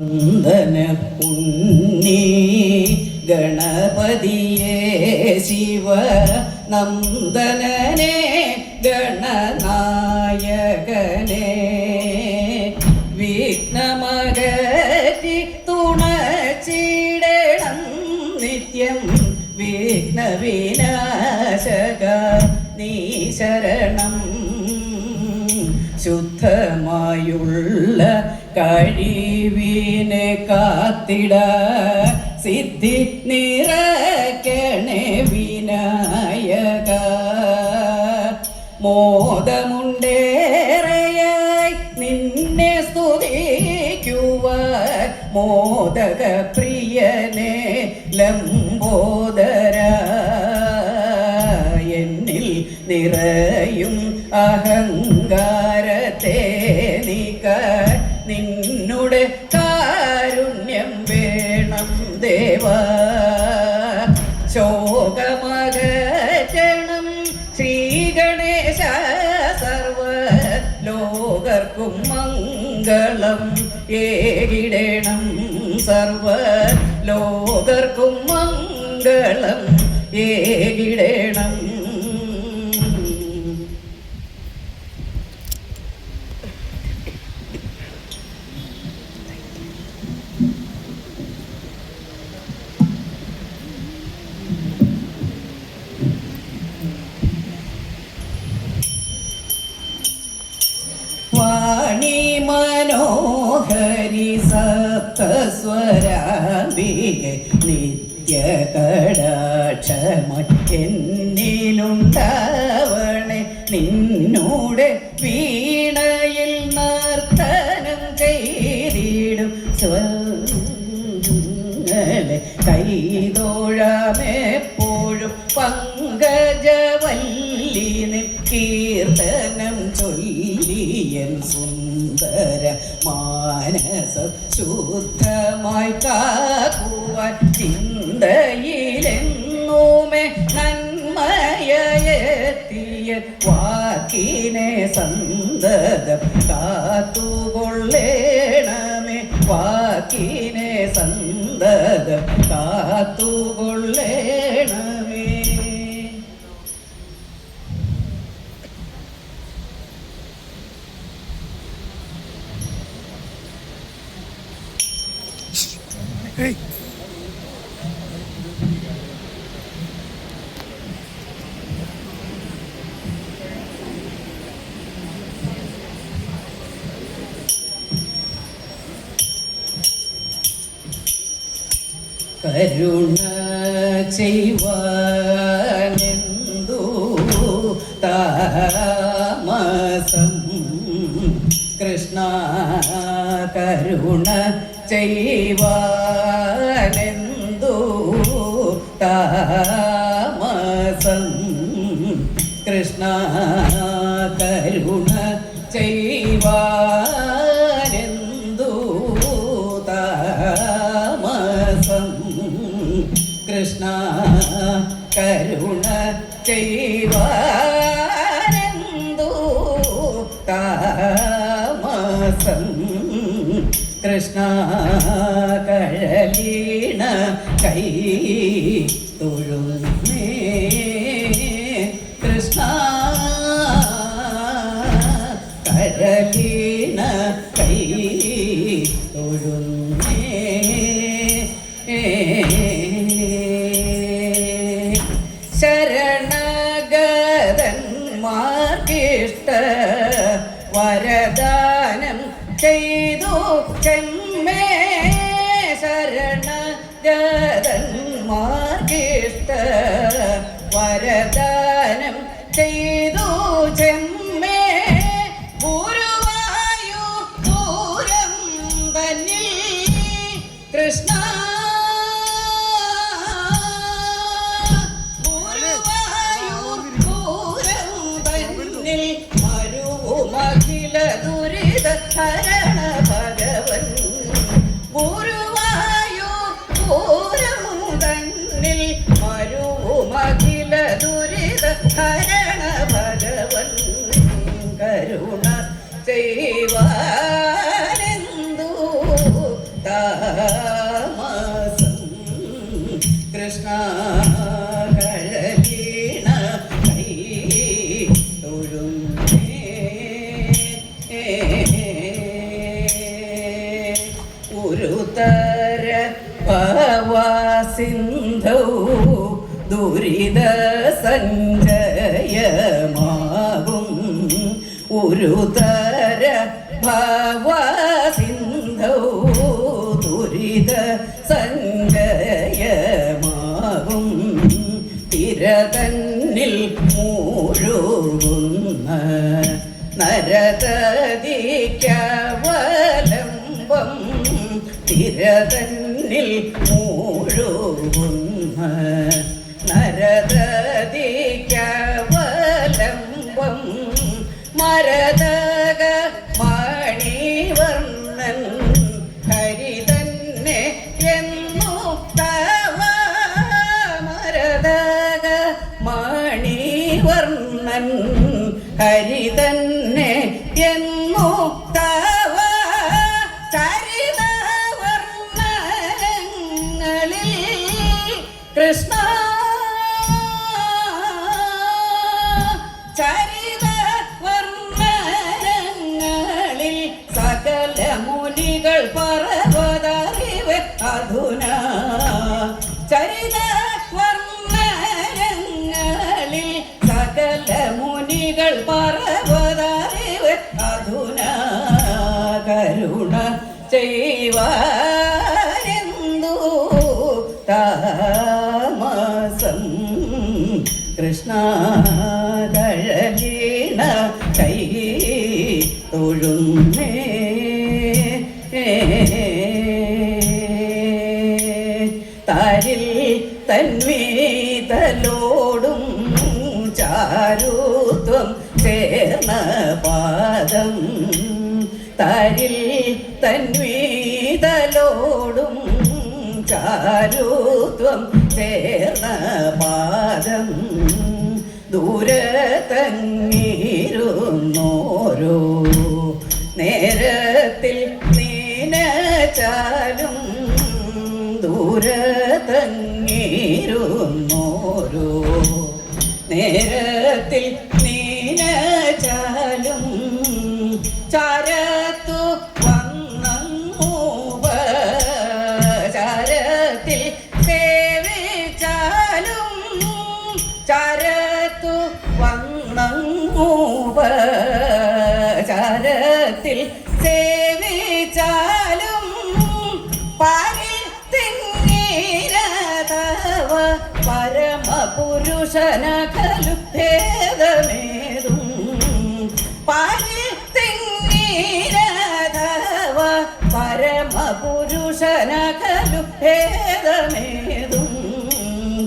നന്ദന ഉണ്ണി ഗണപതിയേ ശിവ നന്ദനനെ ഗണനായകനെ വിഘ്നമകറ്റി തുണച്ചിടണം നിത്യം വിഘ്നവിനാശക നീ ശരണം. ശുദ്ധമായുള്ള കഴിവിനെ കാത്തിട സിദ്ധി നിറക്കണേ വിനായക. മോദമുണ്ടേറെയായി നിന്നെ സ്തുതിക്കുവ മോദക പ്രിയനെ ലംബോദര. എന്നിൽ നിറയും അഹങ്കാരത്തെ നീക്ക നിന്നുടെ കാരുണ്യം വേണം ദേവ. ശോകമകറ്റണം ശ്രീഗണേശ സർവ ലോകർക്കും മംഗളം ഏകിടണം സർവ ലോകർക്കും മംഗളം ഏകിടണം. മനോഹരി സപ്തസ്വരാംബിക നിത്യ കടാക്ഷമായി നിന്നോട് വീണയിൽ നർത്തനം ചെയ്തിടും സ്വ കൈതോഴാമെപ്പോഴും ശുദ്ധമായി കാക്കുവാൻ ചിന്തയിലെങ്ങുമേ നന്മയെത്തിയ വാക്കിനെ സന്തതം കാത്തുകൊള്ളേണമേ. വാക്കിനെ സന്തതം കാത്തുകൊള്ളേണമേ Hey. കരുണ ചെയ്വാനെന്തു താമസം കൃഷ്ണ കരുണ ചെയ്വാനെന്തു താമസം? കൃഷ്ണ കരുണ ചെയ്വാനെന്തു താമസം? കൃഷ്ണ കരുണ ചെയ്വാനെന്തു താമസം തൊഴുന്നേ കൃഷ്ണ കഴലീണ കൈ തൊഴുന്നേ. ശരണഗതന്മാർക്കിഷ്ട വരദാനം ചെയ്തു ചെമ്മേ. ശരണഗതന്മാർക്കിഷ്ട വരദാനം ചെയ്തു ചെമ്മേ ഉരുതര ഭവാസിന്ധൗ ദുരിത സഞ്ജയമാകും. ഉരുതര ഭവാസിന്ധൗ ദുരിത സഞ്ജയമാകും. തിരതന്നിൽ മൂഴുകുന്ന നരതതിക്കവലംബം തിരതന്നിൽ മൂഴുകുന്ന നരതതിക്കവലംബം മരതക മണിവർണൻ ഹരിതന്നെ എന്നു തവ മരതക മണിവർണൻ ഹരിതന്നെ എന്നു വർണങ്ങളിൽ സകല മുനികൾ കരുണ ചെയ്വാരെന്തു താമസം കൃഷ്ണ തൊഴുന്നേ തന്മീതലോടും ചാരുത്വം ചേർന്ന പാദം. തരിൽ തന്മേതലോടും ചാരുത്വം ചേർന്ന പാദം. ദൂരത്തങ്ങീരുന്നോരോ നേരത്തിൽ നീനച്ചാലും ദൂരത്തങ്ങീരുന്നോരോ നേരത്തിൽ നീനച്ചാലും ചരത്തു വന്നൂപ ചാരത്തിൽ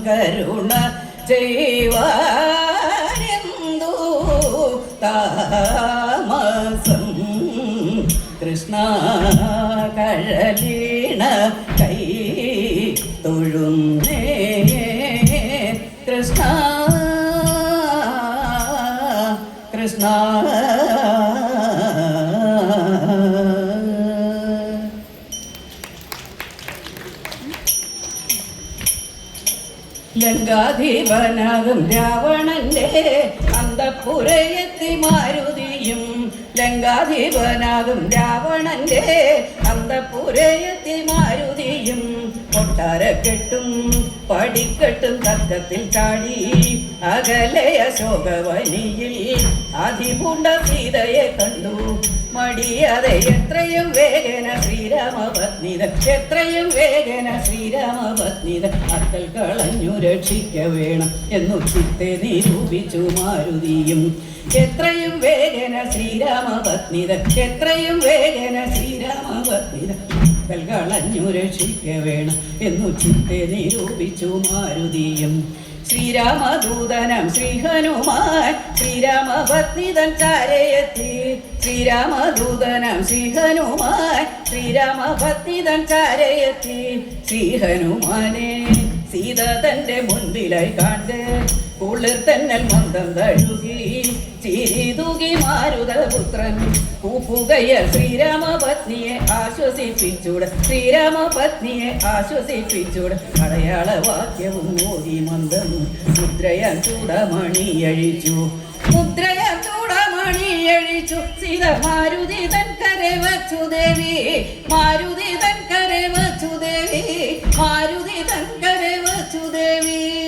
കരുണ ചെയ്വാരെന്തു താമസം കൃഷ്ണ കഴലീണ കൈ തൊഴുന്നേ കൃഷ്ണ. ലങ്കാധീപനാകും രാവണന്റെ അന്തപ്പുരയെത്തി മാരുതിയും. ലങ്കാധീപനാകും രാവണന്റെ അന്തപ്പുരയെത്തി മാരുതിയും. കൊട്ടാരക്കെട്ടും പടിക്കെട്ടും തർക്കത്തിൽ ചാടി. അകലെ അശോകവനിയിൽ അതിപൂണ്ട സീതയെ കണ്ടു. മടിയതെ എത്രയും വേഗന ശ്രീരാമപത്നിത എത്രയും വേഗന ശ്രീരാമപത്നിത അക്കൽ കളഞ്ഞു രക്ഷിക്ക വേണം എന്നു ചിത്തെ നിരൂപിച്ചു മാരുതിയും. എത്രയും വേഗന ശ്രീരാമപത്നിത എത്രയും വേഗന ശ്രീരാമപത്നിത രക്ഷിക്ക വേണം എന്നു ചിത്തെ നിരൂപിച്ചു മാരുതിയും. ശ്രീരാമദൂതനം ശ്രീഹനുമാൻ ശ്രീരാമഭക്തിതൻ ചാരയത്തി ശ്രീരാമദൂതനം ശ്രീഹനുമാൻ ശ്രീരാമഭക്തിതൻ ചാരയത്തി ശ്രീഹനുമാനെ സീത തന്റെ മുൻപിലായി കാണ്ട് കുളിർ തന്നൽ മന്ദം തഴുകി ചിരി തൂകി ശ്രീരാമ കൂപ്പുകയ ആശ്വസിപ്പിച്ചൂട് ശ്രീരാമ പത്നിയെ ആശ്വസിപ്പിച്ചൂട് അടയാള വാക്യവും മോദി മന്ദം മുദ്രയാൻ ചൂടമണിയഴിച്ചു ചൂടമണി ചൂടമണിയഴിച്ചു സീത മാരുതി തൻ കരെ വച്ചു ദേവി. മാരുതി തൻ വസുദേവി മാരുതി തങ്കരെ വസുദേവി.